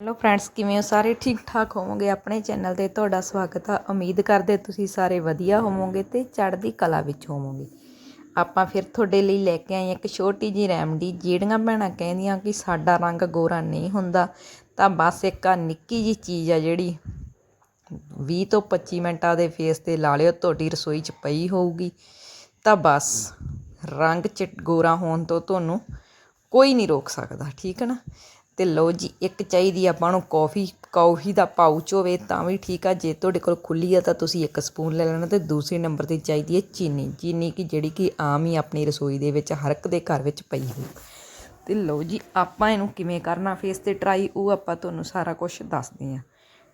Hello friends, ਕਿਵੇਂ ਹੋ? ਸਾਰੇ ਠੀਕ ਠਾਕ ਹੋਵੋਗੇ? ਆਪਣੇ ਚੈਨਲ ਤੇ ਤੁਹਾਡਾ ਸਵਾਗਤ ਆ। ਉਮੀਦ ਕਰਦੇ ਤੁਸੀਂ ਸਾਰੇ ਵਧੀਆ ਹੋਵੋਗੇ ਤੇ ਚੜ੍ਹਦੀ ਕਲਾ ਵਿੱਚ ਹੋਵੋਗੇ। ਆਪਾਂ ਫਿਰ ਤੁਹਾਡੇ ਲਈ ਲੈ ਕੇ ਆਏ ਇੱਕ ਛੋਟੀ ਜੀ ਰੈਮਡੀ ਜਿਹੜੀਆਂ ਭੈਣਾਂ ਕਹਿੰਦੀਆਂ ਕਿ ਸਾਡਾ ਰੰਗ ਗੋਰਾ ਨਹੀਂ ਹੁੰਦਾ, ਤਾਂ ਬਸ ਇੱਕ ਆ ਨਿੱਕੀ ਜੀ ਚੀਜ਼ ਆ ਜਿਹੜੀ 20 ਤੋਂ 25 ਮਿੰਟਾਂ ਦੇ ਫੇਸ ਤੇ ਲਾ ਲਿਓ, ਤੁਹਾਡੀ ਰਸੋਈ 'ਚ ਪਈ ਹੋਊਗੀ। ਤਾਂ ਬਸ, ਰੰਗ ਚ ਗੋਰਾ ਹੋਣ ਤੋਂ ਤੁਹਾਨੂੰ ਕੋਈ ਨਹੀਂ ਰੋਕ ਸਕਦਾ, ਠੀਕ ਹੈ ਨਾ? ਅਤੇ ਲਓ ਜੀ, ਇੱਕ ਚਾਹੀਦੀ ਆਪਾਂ ਨੂੰ ਕੌਫੀ ਕੌਫੀ ਦਾ ਪਾਊਚ ਹੋਵੇ ਤਾਂ ਵੀ ਠੀਕ ਆ, ਜੇ ਤੁਹਾਡੇ ਕੋਲ ਖੁੱਲੀ ਆ ਤਾਂ ਤੁਸੀਂ ਇੱਕ ਸਪੂਨ ਲੈ ਲੈਣਾ ਤੇ ਦੂਸਰੇ ਨੰਬਰ ਤੇ ਚਾਹੀਦੀ ਹੈ ਚੀਨੀ ਚੀਨੀ ਕਿ ਜਿਹੜੀ ਕਿ ਆਮ ਹੀ ਆਪਣੀ ਰਸੋਈ ਦੇ ਵਿੱਚ ਹਰ ਇੱਕ ਦੇ ਘਰ ਵਿੱਚ ਪਈ ਹੋਈ। ਤੇ ਲਓ ਜੀ, ਆਪਾਂ ਇਹਨੂੰ ਕਿਵੇਂ ਕਰਨਾ ਫੇਸ ਤੇ ਟਰਾਈ ਉਹ ਆਪਾਂ ਤੁਹਾਨੂੰ ਸਾਰਾ ਕੁਝ ਦੱਸਦੇ ਆ।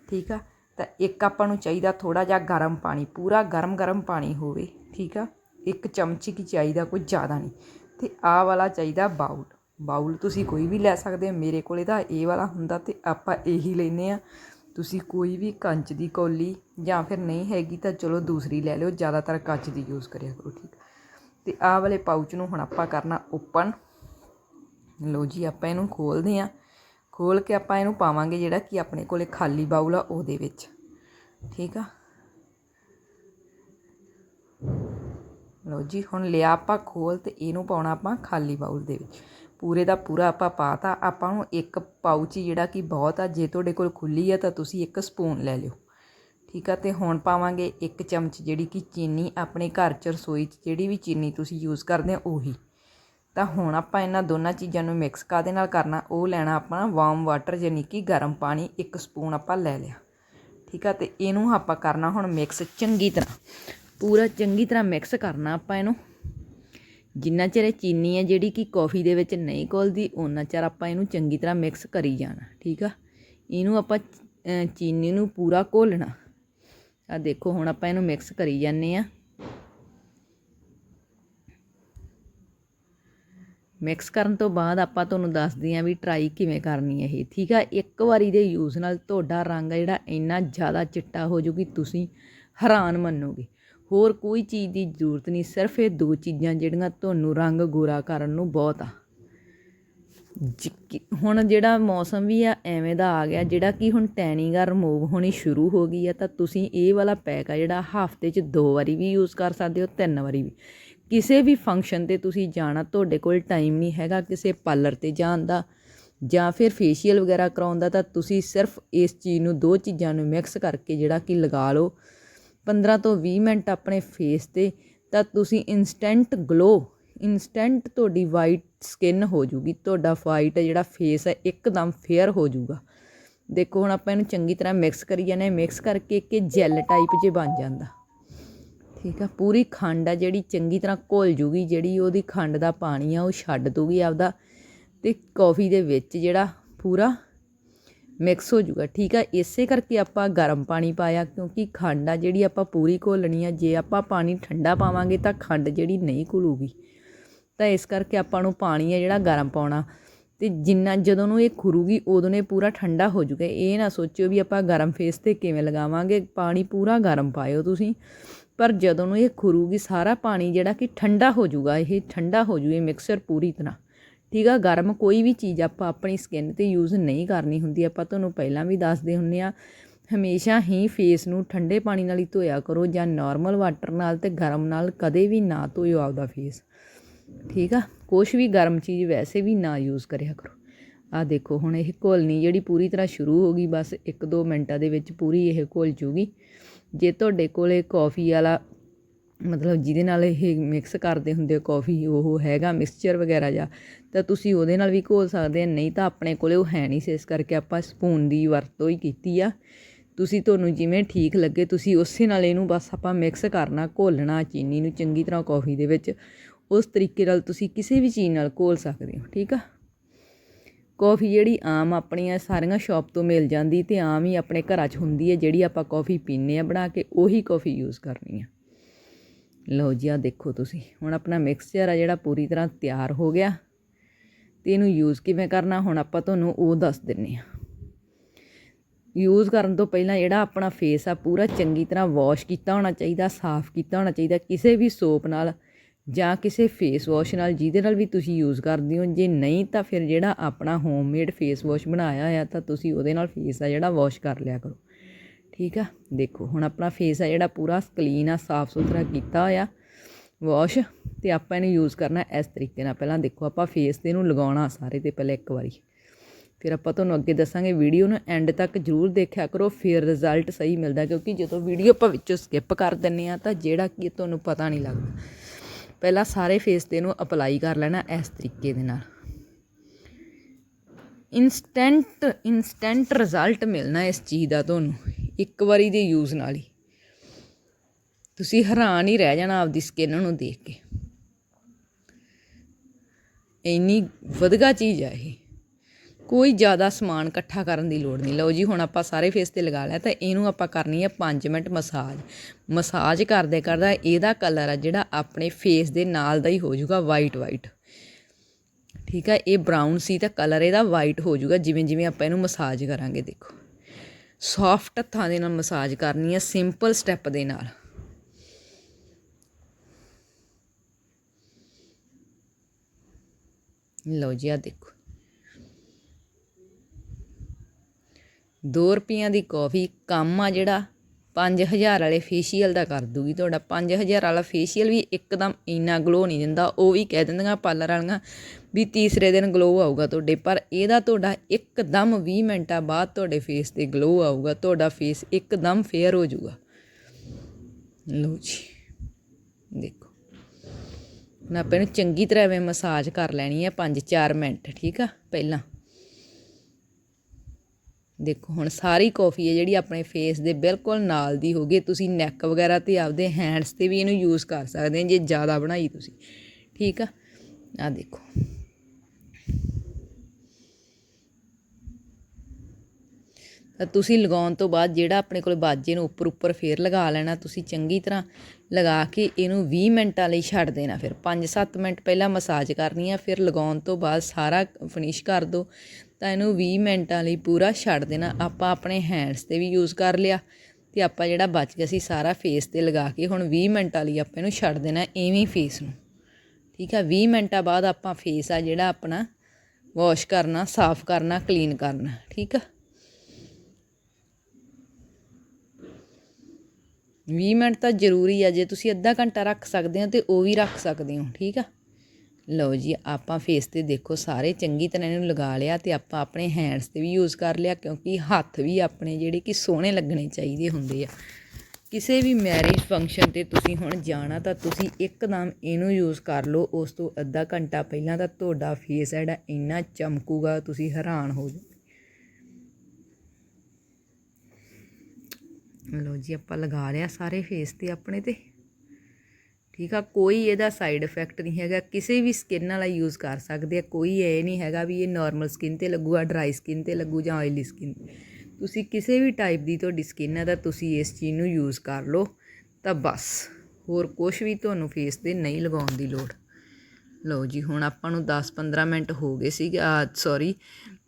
ਠੀਕ ਆ? ਤਾਂ ਇੱਕ ਆਪਾਂ ਨੂੰ ਚਾਹੀਦਾ ਥੋੜਾ ਜਿਹਾ ਗਰਮ ਪਾਣੀ, ਪੂਰਾ ਗਰਮ ਗਰਮ ਪਾਣੀ ਹੋਵੇ। ਠੀਕ ਆ? ਇੱਕ ਚਮਚੀ ਕੀ ਚਾਹੀਦਾ, ਕੋਈ ਜ਼ਿਆਦਾ ਨਹੀਂ। ਤੇ ਆਹ ਵਾਲਾ ਚਾਹੀਦਾ ਬਾਊਲ ਬਾਊਲ ਤੁਸੀਂ ਕੋਈ ਵੀ ਲੈ ਸਕਦੇ ਹੋ ਮੇਰੇ ਕੋਲ ਤਾਂ ਇਹ ਵਾਲਾ ਹੁੰਦਾ ਅਤੇ ਆਪਾਂ ਇਹੀ ਲੈਂਦੇ ਹਾਂ ਤੁਸੀਂ ਕੋਈ ਵੀ ਕੰਚ ਦੀ ਕੌਲੀ ਜਾਂ ਫਿਰ ਨਹੀਂ ਹੈਗੀ ਤਾਂ ਚਲੋ ਦੂਸਰੀ ਲੈ ਲਿਓ, ਜ਼ਿਆਦਾਤਰ ਕੱਚ ਦੀ ਯੂਜ਼ ਕਰਿਆ ਕਰੋ, ਠੀਕ। ਅਤੇ ਆਹ ਵਾਲੇ ਪਾਊਚ ਨੂੰ ਹੁਣ ਆਪਾਂ ਕਰਨਾ ਓਪਨ। ਲਓ ਜੀ, ਆਪਾਂ ਇਹਨੂੰ ਖੋਲਦੇ ਹਾਂ। ਖੋਲ ਕੇ ਆਪਾਂ ਇਹਨੂੰ ਪਾਵਾਂਗੇ ਜਿਹੜਾ ਕਿ ਆਪਣੇ ਕੋਲੇ ਖਾਲੀ ਬਾਊਲ ਆ, ਉਹਦੇ ਵਿੱਚ। ਠੀਕ ਆ? ਲਓ ਜੀ, ਹੁਣ ਲਿਆ ਆਪਾਂ ਖੋਲ ਤੇ ਇਹਨੂੰ ਪਾਉਣਾ ਆਪਾਂ ਖਾਲੀ ਬਾਊਲ ਦੇ ਵਿੱਚ। ਪੂਰੇ ਦਾ ਪੂਰਾ ਆਪਾਂ ਪਾਤਾ, ਆਪਾਂ ਨੂੰ ਇੱਕ ਪਾਊਚ ਜਿਹੜਾ ਕਿ ਬਹੁਤ ਆ, ਜੇ ਤੁਹਾਡੇ ਕੋਲ ਖੁੱਲੀ ਆ ਤਾਂ ਤੁਸੀਂ ਇੱਕ ਸਪੂਨ ਲੈ ਲਿਓ। ਠੀਕ ਆ, ਤੇ ਹੁਣ ਪਾਵਾਂਗੇ ਇੱਕ ਚਮਚ ਜਿਹੜੀ ਕਿ ਚੀਨੀ, ਆਪਣੇ ਘਰ ਚ ਰਸੋਈ 'ਚ ਜਿਹੜੀ ਵੀ ਚੀਨੀ ਤੁਸੀਂ ਯੂਜ਼ ਕਰਦੇ ਹੋ, ਉਹੀ। ਤਾਂ ਹੁਣ ਆਪਾਂ ਇਹਨਾਂ ਦੋਨਾਂ ਚੀਜ਼ਾਂ ਨੂੰ ਮਿਕਸ ਕਾਦੇ ਨਾਲ ਕਰਨਾ, ਉਹ ਲੈਣਾ ਆਪਾਂ ਵਾਰਮ ਵਾਟਰ ਯਾਨੀ ਕਿ ਗਰਮ ਪਾਣੀ, ਇੱਕ ਸਪੂਨ ਆਪਾਂ ਲੈ ਲਿਆ। ਠੀਕ ਆ, ਤੇ ਇਹਨੂੰ ਆਪਾਂ ਕਰਨਾ ਹੁਣ ਮਿਕਸ ਚੰਗੀ ਤਰ੍ਹਾਂ। ਪੂਰਾ ਚੰਗੀ ਤਰ੍ਹਾਂ ਮਿਕਸ ਕਰਨਾ ਆਪਾਂ ਇਹਨੂੰ। ਜਿੰਨਾ ਚਿਰ ਇਹ ਚੀਨੀ ਹੈ ਜਿਹੜੀ ਕਿ ਕੌਫੀ ਦੇ ਵਿੱਚ ਨਹੀਂ ਘੁਲਦੀ ਉਹਨਾਂ ਚਿਰ ਆਪਾਂ ਇਹਨੂੰ ਚੰਗੀ ਤਰ੍ਹਾਂ ਮਿਕਸ ਕਰੀ ਜਾਣਾ, ਠੀਕ ਆ? ਇਹਨੂੰ ਆਪਾਂ ਚੀਨੀ ਨੂੰ ਪੂਰਾ ਘੋਲਣਾ। ਆ ਦੇਖੋ, ਹੁਣ ਆਪਾਂ ਇਹਨੂੰ ਮਿਕਸ ਕਰੀ ਜਾਂਦੇ ਆ ਮਿਕਸ ਕਰਨ ਤੋਂ ਬਾਅਦ ਆਪਾਂ ਤੁਹਾਨੂੰ ਦੱਸਦੀ ਹਾਂ ਵੀ ਟਰਾਈ ਕਿਵੇਂ ਕਰਨੀ ਹੈ ਇਹ, ਠੀਕ ਆ? ਇੱਕ ਵਾਰੀ ਦੇ ਯੂਜ਼ ਨਾਲ ਤੁਹਾਡਾ ਰੰਗ ਆ ਜਿਹੜਾ ਇੰਨਾ ਜ਼ਿਆਦਾ ਚਿੱਟਾ ਹੋ ਜੂਗੀ ਤੁਸੀਂ ਹੈਰਾਨ ਮੰਨੋਗੇ। ਹੋਰ ਕੋਈ ਚੀਜ਼ ਦੀ ਜ਼ਰੂਰਤ ਨਹੀਂ, ਸਿਰਫ ਇਹ ਦੋ ਚੀਜ਼ਾਂ ਜਿਹੜੀਆਂ ਤੁਹਾਨੂੰ ਰੰਗ ਗੋਰਾ ਕਰਨ ਨੂੰ ਬਹੁਤ ਆ। ਜਿ- ਹੁਣ ਜਿਹੜਾ ਮੌਸਮ ਵੀ ਆ, ਐਵੇਂ ਦਾ ਆ ਗਿਆ, ਜਿਹੜਾ ਕਿ ਹੁਣ ਟੈਨਿੰਗ ਆ ਰਿਮੂਵ ਹੋਣੀ ਸ਼ੁਰੂ ਹੋ ਗਈ ਆ, ਤਾਂ ਤੁਸੀਂ ਇਹ ਵਾਲਾ ਪੈਕ ਆ ਜਿਹੜਾ ਹਫ਼ਤੇ 'ਚ ਦੋ ਵਾਰੀ ਵੀ ਯੂਜ਼ ਕਰ ਸਕਦੇ ਹੋ, ਤਿੰਨ ਵਾਰੀ ਵੀ। ਕਿਸੇ ਵੀ ਫੰਕਸ਼ਨ ਤੇ ਤੁਸੀਂ ਜਾਣਾ, ਤੁਹਾਡੇ ਕੋਲ ਟਾਈਮ ਨਹੀਂ ਹੈਗਾ ਕਿਸੇ ਪਾਰਲਰ ਤੇ ਜਾਣ ਦਾ ਜਾਂ ਫਿਰ ਫੇਸ਼ੀਅਲ ਵਗੈਰਾ ਕਰਾਉਣ ਦਾ, ਤਾਂ ਤੁਸੀਂ ਸਿਰਫ ਇਸ ਚੀਜ਼ ਨੂੰ ਦੋ ਚੀਜ਼ਾਂ ਨੂੰ ਮਿਕਸ ਕਰਕੇ ਜਿਹੜਾ ਕਿ ਲਗਾ ਲਓ। 15 ਤੋਂ 20 ਮਿੰਟ ਆਪਣੇ ਫੇਸ ਤੇ, ਤਾਂ ਤੁਸੀਂ ਇੰਸਟੈਂਟ ਗਲੋ ਇੰਸਟੈਂਟ ਤੁਹਾਡੀ ਵਾਈਟ ਸਕਿਨ ਹੋ ਜੂਗੀ, ਤੁਹਾਡਾ ਵਾਈਟ ਜਿਹੜਾ ਫੇਸ ਹੈ, ਇੱਕਦਮ ਫੇਅਰ ਹੋ ਜੂਗਾ। ਦੇਖੋ, ਹੁਣ ਆਪਾਂ ਇਹਨੂੰ ਚੰਗੀ ਤਰ੍ਹਾਂ ਮਿਕਸ ਕਰੀ ਜਾਂਦੇ ਮਿਕਸ ਕਰਕੇ ਕਿ ਜੈਲ ਟਾਈਪ ਜੇ ਬਣ ਜਾਂਦਾ। ਠੀਕ ਆ, ਪੂਰੀ ਖੰਡ ਆ ਜਿਹੜੀ ਚੰਗੀ ਤਰ੍ਹਾਂ ਘੁਲ ਜੂਗੀ, ਜਿਹੜੀ ਉਹਦੀ ਖੰਡ ਦਾ ਪਾਣੀ ਆ, ਉਹ ਛੱਡ ਦੂਗੀ ਆਪਦਾ, ਤੇ ਕੌਫੀ ਦੇ ਵਿੱਚ ਜਿਹੜਾ ਪੂਰਾ ਮਿਕਸ ਹੋ ਜੂਗਾ ਠੀਕ ਆ, ਇਸੇ ਕਰਕੇ ਆਪਾਂ ਗਰਮ ਪਾਣੀ ਪਾਇਆ, ਕਿਉਂਕਿ ਖੰਡ ਆ ਜਿਹੜੀ ਆਪਾਂ ਪੂਰੀ ਘੋਲਣੀ ਆ, ਜੇ ਆਪਾਂ ਪਾਣੀ ਠੰਡਾ ਪਾਵਾਂਗੇ ਤਾਂ ਖੰਡ ਜਿਹੜੀ ਨਹੀਂ ਘੁਲੂਗੀ। ਤਾਂ ਇਸ ਕਰਕੇ ਆਪਾਂ ਨੂੰ ਪਾਣੀ ਆ ਜਿਹੜਾ ਗਰਮ ਪਾਉਣਾ। ਤੇ ਜਿੰਨਾ, ਜਦੋਂ ਨੂੰ ਇਹ ਖੁਰੂਗੀ, ਉਦੋਂ ਨੇ ਪੂਰਾ ਠੰਡਾ ਹੋ ਜੂਗਾ ਇਹ ਨਾ ਸੋਚਿਓ ਵੀ ਆਪਾਂ ਗਰਮ ਫੇਸ ਤੇ ਕਿਵੇਂ ਲਗਾਵਾਂਗੇ। ਪਾਣੀ ਪੂਰਾ ਗਰਮ ਪਾਇਓ ਤੁਸੀਂ। ਪਰ ਜਦੋਂ ਨੂੰ ਇਹ ਖੁਰੂਗੀ, ਸਾਰਾ ਪਾਣੀ ਜਿਹੜਾ ਕਿ ਠੰਡਾ ਹੋ ਜੂਗਾ ਇਹ ਠੰਡਾ ਹੋ ਜੂ, ਇਹ ਮਿਕਸਰ ਪੂਰੀ ਤਰ੍ਹਾਂ। ਠੀਕ ਆ, ਗਰਮ ਕੋਈ ਵੀ ਚੀਜ਼ ਆਪਾਂ ਆਪਣੀ ਸਕਿਨ ਤੇ ਯੂਜ਼ ਨਹੀਂ ਕਰਨੀ ਹੁੰਦੀ। ਆਪਾਂ ਤੁਹਾਨੂੰ ਪਹਿਲਾਂ ਵੀ ਦੱਸਦੇ ਹੁੰਨੇ ਆ, ਹਮੇਸ਼ਾ ਹੀ ਫੇਸ ਨੂੰ ਠੰਡੇ ਪਾਣੀ ਨਾਲ ਹੀ ਧੋਇਆ ਕਰੋ ਜਾਂ ਨਾਰਮਲ ਵਾਟਰ ਨਾਲ ਤੇ ਗਰਮ ਨਾਲ ਕਦੇ ਵੀ ਨਾ ਧੋਇਓ ਆਪਦਾ ਫੇਸ ਠੀਕ ਆ, ਕੁਛ ਵੀ ਗਰਮ ਚੀਜ਼ ਵੈਸੇ ਵੀ ਨਾ ਯੂਜ਼ ਕਰਿਆ ਕਰੋ। ਆ ਦੇਖੋ, ਹੁਣ ਇਹ ਘੋਲਣੀ ਜਿਹੜੀ ਪੂਰੀ ਤਰ੍ਹਾਂ ਸ਼ੁਰੂ ਹੋ ਗਈ, ਬਸ 1-2 ਮਿੰਟਾਂ ਦੇ ਵਿੱਚ ਪੂਰੀ ਇਹ ਘੁਲ ਜੂਗੀ। ਜੇ ਤੁਹਾਡੇ ਕੋਲੇ ਕੌਫੀ ਵਾਲਾ ਮਤਲਬ ਜਿਹਦੇ ਨਾਲ ਇਹ ਮਿਕਸ ਕਰਦੇ ਹੁੰਦੇ ਕੌਫੀ ਉਹ ਹੈਗਾ ਮਿਕਸਚਰ ਵਗੈਰਾ ਜਾਂ ਤਾਂ ਤੁਸੀਂ ਉਹਦੇ ਨਾਲ ਵੀ ਘੋਲ ਸਕਦੇ ਆ, ਨਹੀਂ ਤਾਂ ਆਪਣੇ ਕੋਲੇ ਉਹ ਹੈ ਨਹੀਂ ਸੀ, ਇਸ ਕਰਕੇ ਆਪਾਂ ਸਪੂਨ ਦੀ ਵਰਤੋਂ ਹੀ ਕੀਤੀ ਆ। ਤੁਸੀਂ ਤੁਹਾਨੂੰ ਜਿਵੇਂ ਠੀਕ ਲੱਗੇ, ਤੁਸੀਂ ਉਸੇ ਨਾਲ ਇਹਨੂੰ ਬਸ ਆਪਾਂ ਮਿਕਸ ਕਰਨਾ, ਘੋਲਣਾ, ਚੀਨੀ ਨੂੰ ਚੰਗੀ ਤਰ੍ਹਾਂ ਕੌਫੀ ਦੇ ਵਿੱਚ, ਉਸ ਤਰੀਕੇ ਨਾਲ ਤੁਸੀਂ ਕਿਸੇ ਵੀ ਚੀਜ਼ ਨਾਲ ਘੋਲ ਸਕਦੇ ਹੋ, ਠੀਕ ਆ? ਕੌਫੀ ਜਿਹੜੀ ਆਮ ਆਪਣੀਆਂ ਸਾਰੀਆਂ ਸ਼ਾਪ ਤੋਂ ਮਿਲ ਜਾਂਦੀ ਤੇ ਆਮ ਹੀ ਆਪਣੇ ਘਰਾਂ 'ਚ ਹੁੰਦੀ ਹੈ, ਜਿਹੜੀ ਆਪਾਂ ਕੌਫੀ ਪੀਂਦੇ ਆ ਬਣਾ ਕੇ, ਉਹੀ ਕੌਫੀ ਯੂਜ਼ ਕਰਨੀ ਆ। ਲਓ ਜੀ ਆ ਦੇਖੋ ਤੁਸੀਂ। ਹੁਣ ਆਪਣਾ ਮਿਕਸਚਰ ਆ ਜਿਹੜਾ ਪੂਰੀ ਤਰ੍ਹਾਂ ਤਿਆਰ ਹੋ ਗਿਆ। ਤੇ ਇਹਨੂੰ ਯੂਜ਼ ਕਿਵੇਂ ਕਰਨਾ, ਹੁਣ ਆਪਾਂ ਤੁਹਾਨੂੰ ਉਹ ਦੱਸ ਦਿੰਨੇ ਆ। ਯੂਜ਼ ਕਰਨ ਤੋਂ ਪਹਿਲਾਂ ਜਿਹੜਾ ਆਪਣਾ ਫੇਸ ਆ, ਪੂਰਾ ਚੰਗੀ ਤਰ੍ਹਾਂ ਵਾਸ਼ ਕੀਤਾ ਹੋਣਾ ਚਾਹੀਦਾ, ਸਾਫ਼ ਕੀਤਾ ਹੋਣਾ ਚਾਹੀਦਾ, ਕਿਸੇ ਵੀ ਸੋਪ ਨਾਲ ਜਾਂ ਕਿਸੇ ਫੇਸ ਵਾਸ਼ ਨਾਲ, ਜਿਹਦੇ ਨਾਲ ਵੀ ਤੁਸੀਂ ਯੂਜ਼ ਕਰਦੇ ਹੋ। ਜੇ ਨਹੀਂ, ਤਾਂ ਫਿਰ ਜਿਹੜਾ ਆਪਣਾ ਹੋਮਮੇਡ ਫੇਸ ਵਾਸ਼ ਬਣਾਇਆ ਆ ਤਾਂ ਤੁਸੀਂ ਉਹਦੇ ਨਾਲ ਫੇਸ ਆ ਜਿਹੜਾ ਵਾਸ਼ ਕਰ ਲਿਆ ਕਰੋ। ਠੀਕ ਆ? ਦੇਖੋ, ਹੁਣ ਆਪਣਾ ਫੇਸ ਆ ਜਿਹੜਾ ਪੂਰਾ ਕਲੀਨ ਆ, ਸਾਫ਼ ਸੁਥਰਾ ਕੀਤਾ ਹੋਇਆ। ਵਾਸ਼ ਤੇ ਆਪਾਂ ਇਹਨੂੰ ਯੂਜ਼ ਕਰਨਾ ਇਸ ਤਰੀਕੇ ਨਾਲ। ਪਹਿਲਾਂ ਦੇਖੋ, ਆਪਾਂ ਫੇਸ ਤੇ ਇਹਨੂੰ ਲਗਾਉਣਾ ਸਾਰੇ ਤੇ ਪਹਿਲਾਂ ਇੱਕ ਵਾਰੀ। ਫਿਰ ਆਪਾਂ ਤੁਹਾਨੂੰ ਅੱਗੇ ਦੱਸਾਂਗੇ ਵੀਡੀਓ ਨੂੰ ਐਂਡ ਤੱਕ ਜਰੂਰ ਦੇਖਿਆ ਕਰੋ, ਫਿਰ ਰਿਜ਼ਲਟ ਸਹੀ ਮਿਲਦਾ, ਕਿਉਂਕਿ ਜਦੋਂ ਵੀਡੀਓ ਆਪਾਂ ਵਿੱਚੋਂ ਸਕਿਪ ਕਰ ਦਿੰਨੇ ਆ, ਤਾਂ ਜਿਹੜਾ ਕਿ ਤੁਹਾਨੂੰ ਪਤਾ ਨਹੀਂ ਲੱਗਦਾ। ਪਹਿਲਾਂ ਸਾਰੇ ਫੇਸ ਤੇ ਇਹਨੂੰ ਅਪਲਾਈ ਕਰ ਲੈਣਾ ਇਸ ਤਰੀਕੇ ਦੇ ਨਾਲ। ਇੰਸਟੈਂਟ ਇੰਸਟੈਂਟ ਰਿਜ਼ਲਟ ਮਿਲਣਾ ਇਸ ਚੀਜ਼ ਦਾ ਤੁਹਾਨੂੰ, ਇੱਕ ਵਾਰੀ ਦੇ ਯੂਜ਼ ਨਾਲ ਹੀ। ਤੁਸੀਂ ਹੈਰਾਨ ਹੀ ਰਹਿ ਜਾਣਾ ਆਪਦੀ ਸਕਿਨ ਨੂੰ ਦੇਖ ਕੇ। ਇੰਨੀ ਵਧੀਆ ਚੀਜ਼ ਆ ਇਹ। ਕੋਈ ਜ਼ਿਆਦਾ ਸਮਾਨ ਇਕੱਠਾ ਕਰਨ ਦੀ ਲੋੜ ਨਹੀਂ। ਲਓ ਜੀ, ਹੁਣ ਆਪਾਂ ਸਾਰੇ ਫੇਸ ਤੇ ਲਗਾ ਲਿਆ, ਤਾਂ ਇਹਨੂੰ ਆਪਾਂ ਕਰਨੀ ਹੈ 5 ਮਿੰਟ ਮਸਾਜ ਮਸਾਜ ਕਰਦੇ ਕਰਦਾ ਇਹਦਾ ਕਲਰ ਆ ਜਿਹੜਾ ਆਪਣੇ ਫੇਸ ਦੇ ਨਾਲ ਦਾ ਹੀ ਹੋ ਜਾਊਗਾ ਵਾਈਟ ਵਾਈਟ ਠੀਕ ਆ, ਇਹ ਬਰਾਊਨ ਸੀ ਤਾਂ ਕਲਰ ਇਹਦਾ ਵਾਈਟ ਹੋ ਜਾਊਗਾ, ਜਿਵੇਂ ਜਿਵੇਂ ਆਪਾਂ ਇਹਨੂੰ ਮਸਾਜ ਕਰਾਂਗੇ, ਦੇਖੋ। ਸੌਫਟ ਹੱਥਾਂ ਦੇ ਨਾਲ ਮਸਾਜ ਕਰਨੀ ਹੈ ਸਿੰਪਲ ਸਟੈਪ ਦੇ ਨਾਲ। ਲਓ ਜੀ ਆ ਦੇਖੋ। 2 ਰੁਪਈਆਂ ਦੀ ਕਾਫੀ ਕੰਮ ਆ ਜਿਹੜਾ 5000 ਵਾਲੇ ਫੇਸ਼ੀਅਲ ਦਾ ਕਰ ਦੂਗੀ ਤੁਹਾਡਾ। 5000 ਵਾਲਾ ਫੇਸ਼ੀਅਲ ਵੀ ਇੱਕਦਮ ਇੰਨਾ ਗਲੋ ਨਹੀਂ ਦਿੰਦਾ, ਉਹ ਵੀ ਕਹਿ ਦਿੰਦੀਆਂ ਪਾਰਲਰ ਵਾਲੀਆਂ ਵੀ ਤੀਸਰੇ ਦਿਨ ਗਲੋ ਆਊਗਾ ਤੁਹਾਡੇ, ਪਰ ਇਹਦਾ ਤੁਹਾਡਾ ਇੱਕਦਮ 20 ਮਿੰਟਾਂ ਬਾਅਦ ਤੁਹਾਡੇ ਫੇਸ ਤੇ ਗਲੋ ਆਊਗਾ, ਤੁਹਾਡਾ ਫੇਸ ਇੱਕਦਮ ਫੇਅਰ ਹੋ ਜਾਊਗਾ। ਲੋ ਜੀ, ਦੇਖੋ। ਹੁਣ ਆਪਾਂ ਇਹਨੂੰ ਚੰਗੀ ਤਰ੍ਹਾਂ ਐਵੇਂ ਮਸਾਜ ਕਰ ਲੈਣੀ ਹੈ 5-4 ਮਿੰਟ, ਠੀਕ ਆ? ਪਹਿਲਾਂ। ਦੇਖੋ, ਹੁਣ ਸਾਰੀ ਕਾਫੀ ਹੈ ਜਿਹੜੀ ਆਪਣੇ ਫੇਸ ਦੇ ਬਿਲਕੁਲ ਨਾਲ ਦੀ ਹੋ ਗਈ ਤੁਸੀਂ ਨੈਕ ਵਗੈਰਾ ਤੇ ਆਪਦੇ ਹੈਂਡਸ ਤੇ ਵੀ ਇਹਨੂੰ ਯੂਜ਼ ਕਰ ਸਕਦੇ ਹੋ, ਜੇ ਜ਼ਿਆਦਾ ਬਣਾਈ ਤੁਸੀਂ। ਠੀਕ ਆ? ਆ ਦੇਖੋ। ਤਾਂ ਤੁਸੀਂ ਲਗਾਉਣ ਤੋਂ ਬਾਅਦ ਜਿਹੜਾ ਆਪਣੇ ਕੋਲ ਬਾਜੇ ਨੂੰ ਉੱਪਰ ਉੱਪਰ ਫੇਰ ਲਗਾ ਲੈਣਾ, ਤੁਸੀਂ ਚੰਗੀ ਤਰ੍ਹਾਂ ਲਗਾ ਕੇ ਇਹਨੂੰ 20 ਮਿੰਟਾਂ ਲਈ ਛੱਡ ਦੇਣਾ ਫਿਰ। 5-7 ਮਿੰਟ ਪਹਿਲਾਂ ਮਸਾਜ ਕਰਨੀ ਆ, ਫਿਰ ਲਗਾਉਣ ਤੋਂ ਬਾਅਦ ਸਾਰਾ ਫਿਨਿਸ਼ ਕਰ ਦਿਓ ਤਾਂ ਇਹਨੂੰ 20 ਮਿੰਟਾਂ ਲਈ ਪੂਰਾ ਛੱਡ ਦੇਣਾ। ਆਪਾਂ ਆਪਣੇ ਹੈਂਡਸ ਤੇ ਵੀ ਯੂਜ਼ ਕਰ ਲਿਆ ਤੇ ਆਪਾਂ ਜਿਹੜਾ ਬਚ ਗਿਆ ਸੀ ਸਾਰਾ ਫੇਸ ਤੇ ਲਗਾ ਕੇ ਹੁਣ 20 ਮਿੰਟਾਂ ਲਈ ਆਪਾਂ ਇਹਨੂੰ ਛੱਡ ਦੇਣਾ ਐਵੇਂ ਫੇਸ ਨੂੰ। ਠੀਕ ਆ 20 ਮਿੰਟਾਂ ਬਾਅਦ ਆਪਾਂ ਫੇਸ ਆ ਜਿਹੜਾ ਆਪਣਾ ਵਾਸ਼ ਕਰਨਾ, ਸਾਫ਼ ਕਰਨਾ ਕਲੀਨ ਕਰਨਾ। ਠੀਕ ਆ? 20 ਮਿੰਟ ਤਾਂ ਜ਼ਰੂਰੀ ਆ, ਜੇ ਤੁਸੀਂ ਅੱਧਾ ਘੰਟਾ ਰੱਖ ਸਕਦੇ ਹੋ ਤੇ ਉਹ ਵੀ ਰੱਖ ਸਕਦੇ ਹੋ, ਠੀਕ ਆ? ਲਓ ਜੀ, ਆਪਾਂ ਫੇਸ ਤੇ ਦੇਖੋ ਸਾਰੇ ਚੰਗੀ ਤਰ੍ਹਾਂ ਇਹਨੂੰ ਲਗਾ ਲਿਆ ਤੇ ਆਪਾਂ ਆਪਣੇ ਹੈਂਡਸ ਤੇ ਵੀ ਯੂਜ਼ ਕਰ ਲਿਆ, ਕਿਉਂਕਿ ਹੱਥ ਵੀ ਆਪਣੇ ਜਿਹੜੇ ਕਿ ਸੋਹਣੇ ਲੱਗਣੇ ਚਾਹੀਦੇ ਹੁੰਦੇ ਆ। ਕਿਸੇ ਵੀ ਮੈਰਿਜ ਫੰਕਸ਼ਨ ਤੇ ਤੁਸੀਂ ਹੁਣ ਜਾਣਾ ਤਾਂ ਤੁਸੀਂ ਇੱਕਦਮ ਇਹਨੂੰ ਯੂਜ਼ ਕਰ ਲਓ, ਉਸ ਤੋਂ ਅੱਧਾ ਘੰਟਾ ਪਹਿਲਾਂ ਤਾਂ ਤੁਹਾਡਾ ਫੇਸ ਜਿਹੜਾ ਇੰਨਾ ਚਮਕੂਗਾ, ਤੁਸੀਂ ਹੈਰਾਨ ਹੋ ਜਾਓ। ਲਓ ਜੀ, ਆਪਾਂ ਲਗਾ ਲਿਆ ਸਾਰੇ ਫੇਸ ਤੇ ਆਪਣੇ ਤੇ। ਠੀਕ ਆ, ਕੋਈ ਇਹਦਾ ਸਾਈਡ ਇਫੈਕਟ ਨਹੀਂ ਹੈਗਾ। ਕਿਸੇ ਵੀ ਸਕਿਨ ਵਾਲਾ ਯੂਜ਼ ਕਰ ਸਕਦੇ ਆ। ਕੋਈ ਇਹ ਨਹੀਂ ਹੈਗਾ ਵੀ ਇਹ ਨਾਰਮਲ ਸਕਿਨ ਤੇ ਲੱਗੂਗਾ ਡਰਾਈ ਸਕਿਨ ਤੇ ਲੱਗੂ ਜਾਂ ਆਇਲੀ ਸਕਿਨ ਤੁਸੀਂ ਕਿਸੇ ਵੀ ਟਾਈਪ ਦੀ ਤੁਹਾਡੀ ਸਕਿਨ ਹੈ ਤਾਂ ਤੁਸੀਂ ਇਸ ਚੀਜ਼ ਨੂੰ ਯੂਜ਼ ਕਰ ਲਓ। ਤਾਂ ਬਸ, ਹੋਰ ਕੁਝ ਵੀ ਤੁਹਾਨੂੰ ਫੇਸ ਤੇ ਨਹੀਂ ਲਗਾਉਣ ਦੀ ਲੋੜ। ਲਓ ਜੀ, ਹੁਣ ਆਪਾਂ ਨੂੰ 10-15 ਮਿੰਟ ਹੋ ਗਏ ਸੀ ਸੌਰੀ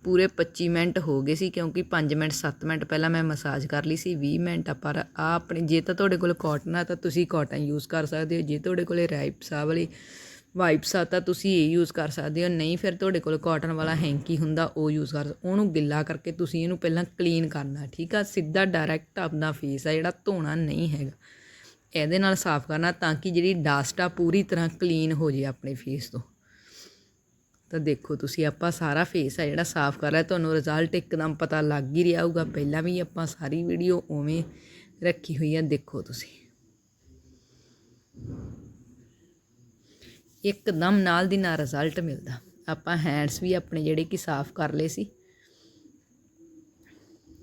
ਪੂਰੇ 25 ਮਿੰਟ ਹੋ ਗਏ ਸੀ ਕਿਉਂਕਿ 5 ਮਿੰਟ 7 ਮਿੰਟ ਪਹਿਲਾਂ ਮੈਂ ਮਸਾਜ ਕਰ ਲਈ ਸੀ 20 ਮਿੰਟ ਪਰ ਆ ਆਪਣੇ, ਜੇ ਤਾਂ ਤੁਹਾਡੇ ਕੋਲ ਕਾਟਨ ਆ ਤਾਂ ਤੁਸੀਂ ਕਾਟਨ ਯੂਜ਼ ਕਰ ਸਕਦੇ ਹੋ, ਜੇ ਤੁਹਾਡੇ ਕੋਲੇ ਰਾਈਪਸ ਆ ਵਾਲੀ ਵਾਈਪਸ ਆ ਤਾਂ ਤੁਸੀਂ ਇਹ ਯੂਜ਼ ਕਰ ਸਕਦੇ ਹੋ, ਨਹੀਂ ਫਿਰ ਤੁਹਾਡੇ ਕੋਲ ਕਾਟਨ ਵਾਲਾ ਹੈਂਕੀ ਹੁੰਦਾ, ਉਹ ਯੂਜ਼ ਕਰ ਉਹਨੂੰ ਗਿੱਲਾ ਕਰਕੇ ਤੁਸੀਂ ਇਹਨੂੰ ਪਹਿਲਾਂ ਕਲੀਨ ਕਰਨਾ, ਠੀਕ ਆ, ਸਿੱਧਾ ਡਾਇਰੈਕਟ ਆਪਣਾ ਫੇਸ ਆ, ਜਿਹੜਾ ਧੋਣਾ ਨਹੀਂ ਹੈਗਾ, ਇਹਦੇ ਨਾਲ ਸਾਫ਼ ਕਰਨਾ ਤਾਂ ਕਿ ਜਿਹੜੀ ਡਸਟ ਆ ਪੂਰੀ ਤਰ੍ਹਾਂ ਕਲੀਨ ਹੋ ਜੇ ਆਪਣੇ ਫੇਸ ਤੋਂ। ਤਾਂ ਦੇਖੋ ਤੁਸੀਂ, ਆਪਾਂ ਸਾਰਾ ਫੇਸ ਆ ਜਿਹੜਾ ਸਾਫ਼ ਕਰ ਲਿਆ, ਤੁਹਾਨੂੰ ਰਿਜ਼ਲਟ ਇੱਕਦਮ ਪਤਾ ਲੱਗ ਹੀ ਰਿਹਾ ਹੋਊਗਾ। ਪਹਿਲਾਂ ਵੀ ਆਪਾਂ ਸਾਰੀ ਵੀਡੀਓ ਉਵੇਂ ਰੱਖੀ ਹੋਈ ਆ, ਦੇਖੋ ਤੁਸੀਂ। ਇੱਕਦਮ ਨਾਲ ਦੀ ਨਾਲ ਰਿਜ਼ਲਟ ਮਿਲਦਾ। ਆਪਾਂ ਹੈਂਡਸ ਵੀ ਆਪਣੇ ਜਿਹੜੇ ਕਿ ਸਾਫ਼ ਕਰ ਲਏ ਸੀ।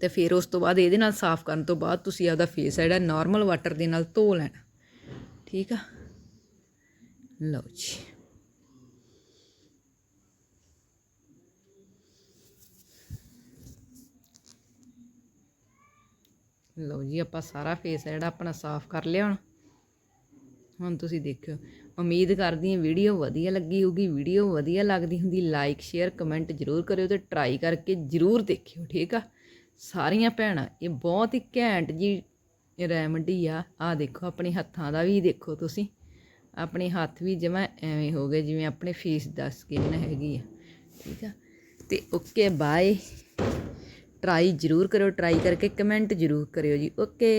ਤੇ ਫਿਰ ਉਸ ਤੋਂ ਬਾਅਦ ਇਹਦੇ ਨਾਲ ਸਾਫ਼ ਕਰਨ ਤੋਂ ਬਾਅਦ ਤੁਸੀਂ ਆਪਦਾ ਫੇਸ ਜਿਹੜਾ ਨਾਰਮਲ ਵਾਟਰ ਦੇ ਨਾਲ ਧੋ ਲੈਣਾ। ਠੀਕ ਆ? ਲਓ ਜੀ। ਲਓ ਜੀ, ਆਪਾਂ ਸਾਰਾ ਫੇਸ ਹੈ ਜਿਹੜਾ ਆਪਣਾ ਸਾਫ਼ ਕਰ ਲਿਆ ਹੁਣ। ਹੁਣ ਤੁਸੀਂ ਦੇਖਿਓ, ਉਮੀਦ ਕਰਦੀ ਹਾਂ ਵੀਡੀਓ ਵਧੀਆ ਲੱਗੀ ਹੋਊਗੀ। ਵੀਡੀਓ ਵਧੀਆ ਲੱਗਦੀ ਹੁੰਦੀ ਲਾਈਕ ਸ਼ੇਅਰ ਕਮੈਂਟ ਜ਼ਰੂਰ ਕਰਿਓ ਤੇ ਟਰਾਈ ਕਰਕੇ ਜ਼ਰੂਰ ਦੇਖਿਓ, ਠੀਕ ਆ? ਸਾਰੀਆਂ ਭੈਣਾਂ, ਇਹ ਬਹੁਤ ਹੀ ਘੈਂਟ ਜੀ ਰੈਮਡੀ ਆ। ਆ ਦੇਖੋ, ਆਪਣੇ ਹੱਥਾਂ ਦਾ ਵੀ ਦੇਖੋ ਤੁਸੀਂ। ਆਪਣੇ ਹੱਥ ਵੀ ਜਮਾਂ ਐਵੇਂ ਹੋ ਗਏ, ਜਿਵੇਂ ਆਪਣੇ ਫੇਸ ਦਾ ਸਕਿਨ ਹੈਗੀ ਆ, ਠੀਕ ਆ? ਤੇ ਓਕੇ ਬਾਏ ਟਰਾਈ ਜ਼ਰੂਰ ਕਰਿਓ ਟਰਾਈ ਕਰਕੇ ਕਮੈਂਟ ਜ਼ਰੂਰ ਕਰਿਓ ਜੀ ਓਕੇ